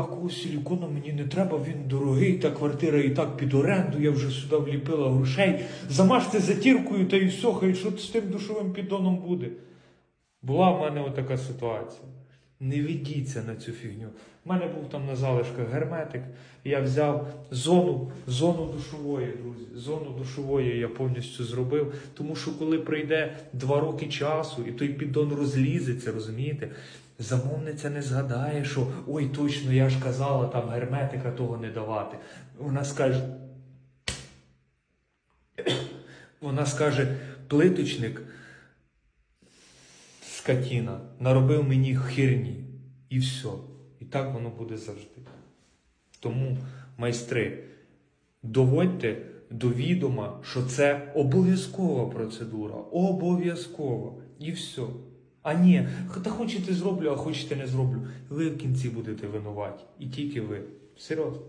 ніякого силікону мені не треба, він дорогий, та квартира і так під оренду, я вже сюди вліпила грошей. Замажте затіркою та і все, що з тим душовим піддоном буде. Була в мене отака ситуація. Не ведіться на цю фігню. У мене був там на залишках герметик. Я взяв зону, зону душової, друзі. Зону душової я повністю зробив. Тому що коли пройде два роки часу і той піддон розлізеться, розумієте? Замовниця не згадає, що ой, точно, я ж казала там герметика того не давати. Вона скаже. Вона скаже, плиточник скотіна, наробив мені херні. І все. І так воно буде завжди. Тому, майстри, доводьте до відома, що це обов'язкова процедура. Обов'язкова. І все. А ні, та хочете зроблю, а хочете не зроблю. Ви в кінці будете винуваті. І тільки ви. Серйозно.